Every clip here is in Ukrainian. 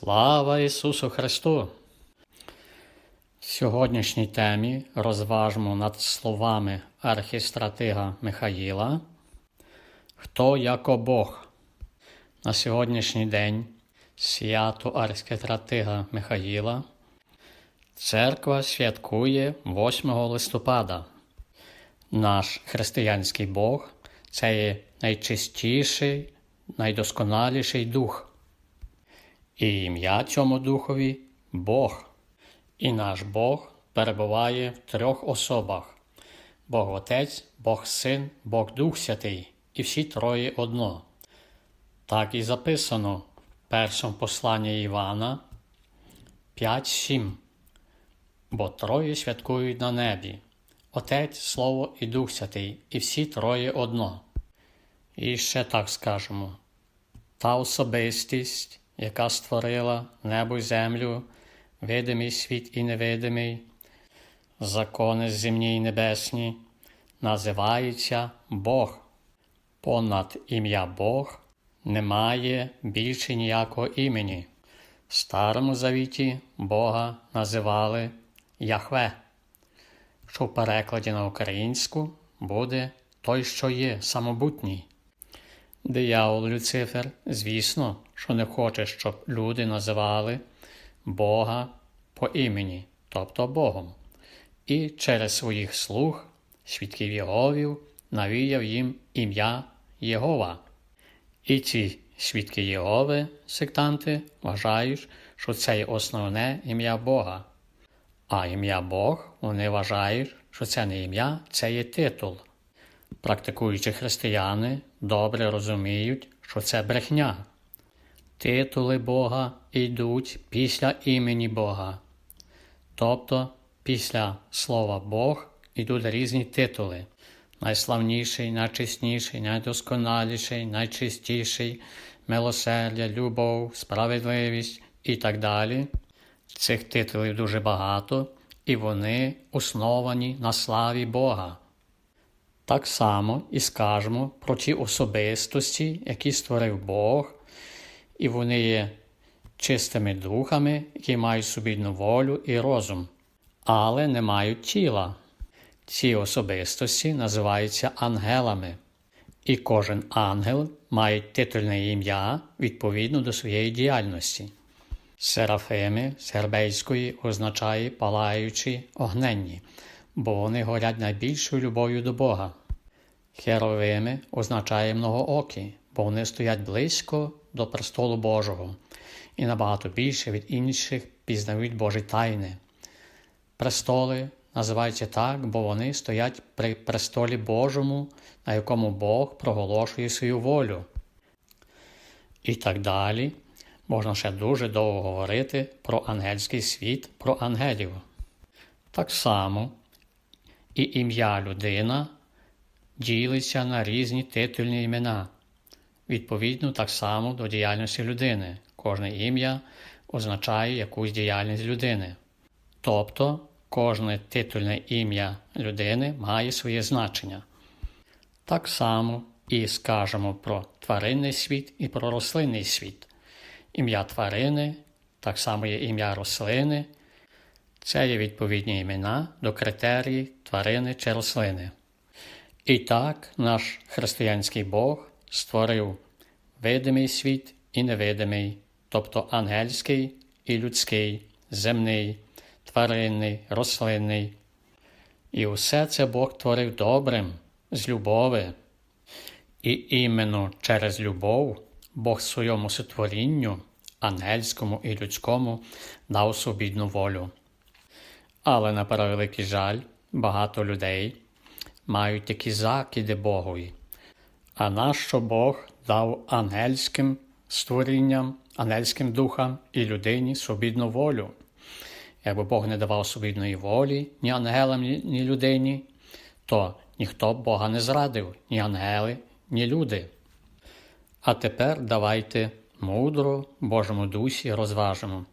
Слава Ісусу Христу! В сьогоднішній темі розважмо над словами архістратига Михаїла Хто яко Бог? На сьогоднішній день свято архістратига Михаїла Церква святкує 8 листопада. Наш християнський Бог це є найчистіший, найдосконаліший дух. І ім'я цьому духові Бог. І наш Бог перебуває в трьох особах: Бог Отець, Бог Син, Бог Дух Святий, і всі троє одно. Так і записано в першому посланні Івана 5.7. Бо троє святкують на небі Отець, Слово і Дух Святий, і всі троє одно. І ще так скажемо: та особистість, яка створила небо й землю, видимий світ і невидимий, закони земні й небесні, називається Бог. Понад ім'я Бог немає більше ніякого імені. В Старому Завіті Бога називали Яхве, що в перекладі на українську буде той, що є самобутній. Диявол Люцифер, звісно, що не хоче, щоб люди називали Бога по імені, тобто Богом, і через своїх слуг, свідків Єговів, навіяв їм ім'я Єгова. І ці свідки Єгови, сектанти, вважають, що це є основне ім'я Бога. А ім'я Бог вони вважають, що це не ім'я, це є титул. Практикуючі християни добре розуміють, що це брехня. Титули Бога йдуть після імені Бога. Тобто після слова Бог йдуть різні титули. Найславніший, найчесніший, найдосконаліший, найчистіший, милосердя, любов, справедливість і так далі. Цих титулів дуже багато, і вони основані на славі Бога. Так само і скажемо про ті особистості, які створив Бог, і вони є чистими духами, які мають собідну волю і розум, але не мають тіла. Ці особистості називаються ангелами, і кожен ангел має титульне ім'я відповідно до своєї діяльності. Серафими з гербейської означає палаючі огненні, бо вони горять найбільшою любов'ю до Бога. Херовими означає многоокі, бо вони стоять близько до престолу Божого і набагато більше від інших пізнають Божі тайни. Престоли називаються так, бо вони стоять при престолі Божому, на якому Бог проголошує свою волю. І так далі. Можна ще дуже довго говорити про ангельський світ, про ангелів. Так само і ім'я людина ділиться на різні титульні імена, відповідно так само до діяльності людини. Кожне ім'я означає якусь діяльність людини. Тобто кожне титульне ім'я людини має своє значення. Так само і скажемо про тваринний світ і про рослинний світ. Ім'я тварини, так само є ім'я рослини. Це є відповідні імена до критерії тварини чи рослини. І так наш християнський Бог створив видимий світ і невидимий, тобто ангельський і людський, земний, тваринний, рослинний. І усе це Бог творив добрим, з любови. І іменно через любов Бог своєму сотворінню, ангельському і людському, дав свобідну волю. Але на превеликий жаль, багато людей мають такі закиди Богові. А нащо Бог дав ангельським створінням, ангельським духам і людині свобідну волю? Якби Бог не давав свобідної волі ні ангелам, ні людині, то ніхто б Бога не зрадив, ні ангели, ні люди. А тепер давайте мудро Божому дусі розважимо,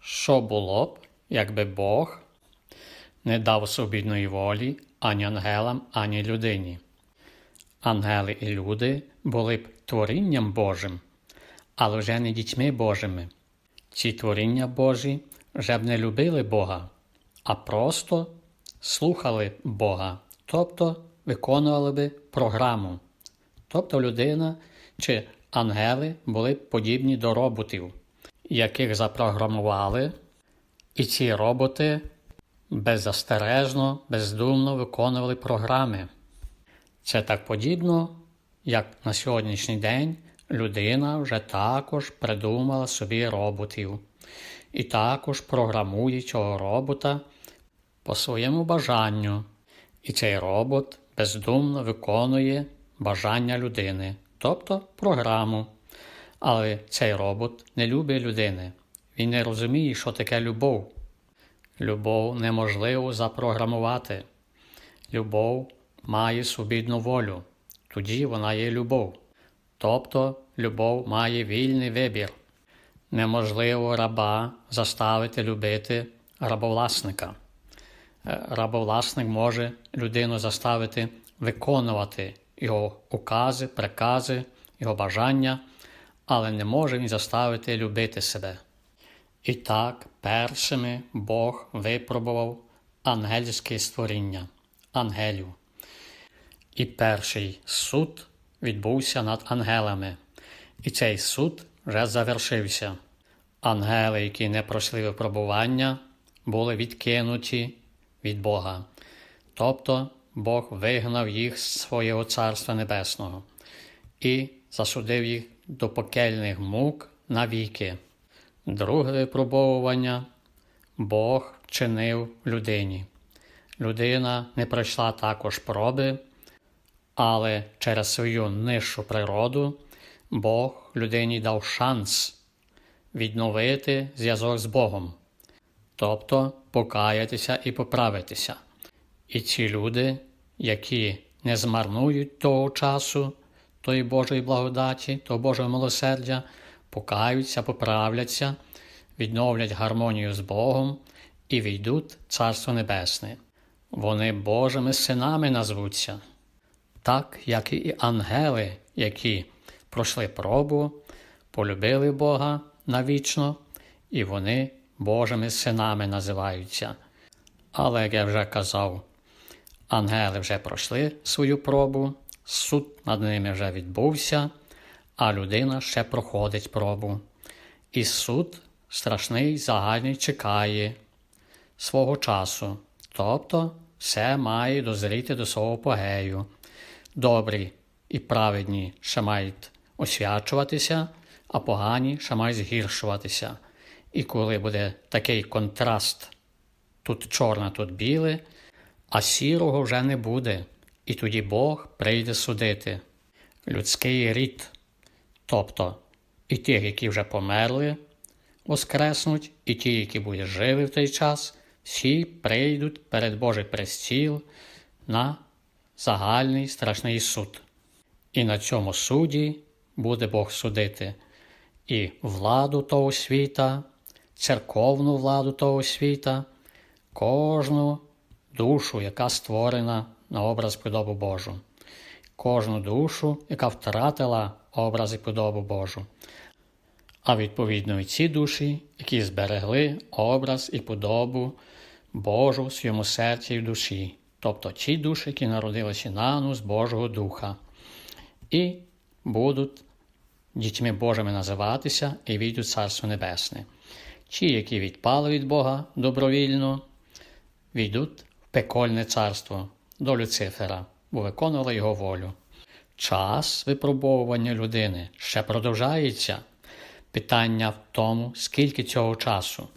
що було б, якби Бог не дав свобідної волі ані ангелам, ані людині. Ангели і люди були б творінням Божим, але вже не дітьми Божими. ці творіння Божі вже б не любили Бога, а просто слухали Бога, тобто виконували би програму. Тобто людина чи ангели були б подібні до роботів, яких запрограмували, і ці роботи беззастережно, бездумно виконували програми. Це так подібно, як на сьогоднішній день людина вже також придумала собі роботів і також програмує цього робота по своєму бажанню. І цей робот бездумно виконує бажання людини, тобто програму. Але цей робот не любить людини. Він не розуміє, що таке любов. Любов неможливо запрограмувати. Любов має свобідну волю, тоді вона є любов. Тобто любов має вільний вибір. Неможливо раба заставити любити рабовласника. Е, Рабовласник може людину заставити виконувати його укази, прикази, його бажання, але не може він заставити любити себе. І так першими Бог випробував ангельське створіння, ангелів. І перший суд відбувся над ангелами, і цей суд вже завершився. Ангели, які не пройшли випробування, були відкинуті від Бога. Тобто Бог вигнав їх з свого Царства Небесного і засудив їх до пекельних мук навіки. Друге випробовування Бог чинив людині. Людина не пройшла також проби, але через свою нижчу природу Бог людині дав шанс відновити зв'язок з Богом, тобто покаятися і поправитися. І ці люди, які не змарнують того часу, тої Божої благодаті, того Божого милосердя, покаються, поправляться, відновлять гармонію з Богом і війдуть в Царство Небесне. Вони Божими синами назвуться, так як і ангели, які пройшли пробу, полюбили Бога навічно, і вони Божими синами називаються. Але, як я вже казав, ангели вже пройшли свою пробу, суд над ними вже відбувся, а людина ще проходить пробу. І суд страшний загальний чекає свого часу, тобто все має дозріти до свого погею. Добрі і праведні ще мають освячуватися, а погані ще мають згіршуватися. І коли буде такий контраст, тут чорне, тут біле, а сірого вже не буде, і тоді Бог прийде судити. Людський рід, тобто і тих, які вже померли, воскреснуть, і ті, які будуть живі в той час, всі прийдуть перед Божий престіл на загальний страшний суд. І на цьому суді буде Бог судити і владу того світа, церковну владу того світа, кожну душу, яка створена на образ подобу Божу, кожну душу, яка втратила образ і подобу Божу. А відповідно і ці душі, які зберегли образ і подобу Божу в своєму серці і в душі, тобто ті душі, які народилися нану з Божого Духа, і будуть дітьми Божими називатися і війдуть Царство Небесне. Ті, які відпали від Бога добровільно, війдуть в пекольне царство до Люцифера, бо виконували його волю. Час випробовування людини ще продовжається. Питання в тому, скільки цього часу,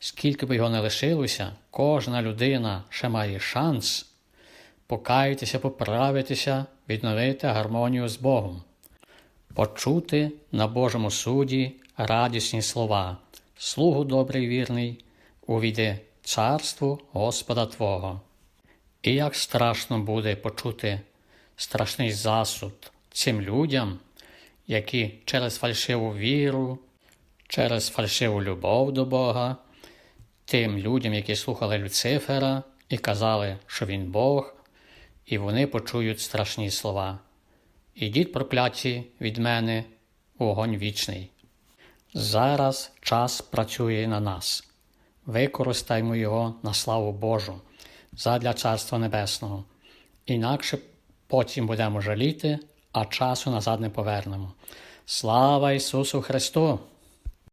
скільки б його не лишилося, кожна людина ще має шанс покаятися, поправитися, відновити гармонію з Богом, почути на Божому суді радісні слова, слугу добрий вірний, увійди царству Господа Твого. І як страшно буде почути страшний засуд цим людям, які через фальшиву віру, через фальшиву любов до Бога, тим людям, які слухали Люцифера і казали, що він Бог, і вони почують страшні слова. Ідіть прокляті від мене, вогонь вічний. Зараз час працює на нас. Використаймо його на славу Божу задля Царства Небесного. Інакше потім будемо жаліти, а часу назад не повернемо. Слава Ісусу Христу!